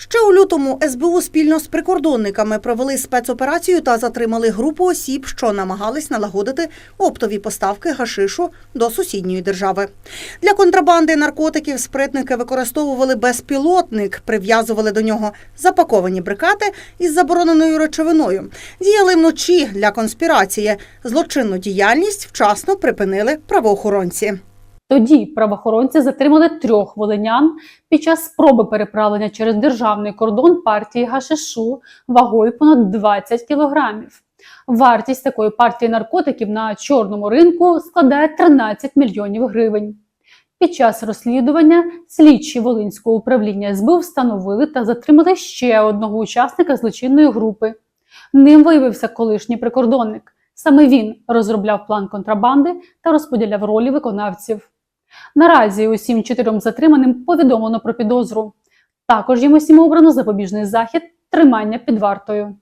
Ще у лютому СБУ спільно з прикордонниками провели спецоперацію та затримали групу осіб, що намагались налагодити оптові поставки гашишу до сусідньої держави. Для контрабанди наркотиків спритники використовували безпілотник, прив'язували до нього запаковані брикати із забороненою речовиною. Діяли вночі для конспірації. Злочинну діяльність вчасно припинили правоохоронці. Тоді правоохоронці затримали трьох волинян під час спроби переправлення через державний кордон партії гашишу вагою понад 20 кілограмів. Вартість такої партії наркотиків на чорному ринку складає 13 мільйонів гривень. Під час розслідування слідчі Волинського управління СБУ встановили та затримали ще одного учасника злочинної групи. Ним виявився колишній прикордонник. Саме він розробляв план контрабанди та розподіляв ролі виконавців. Наразі усім чотирьом затриманим повідомлено про підозру. Також їм усім обрано запобіжний захід тримання під вартою.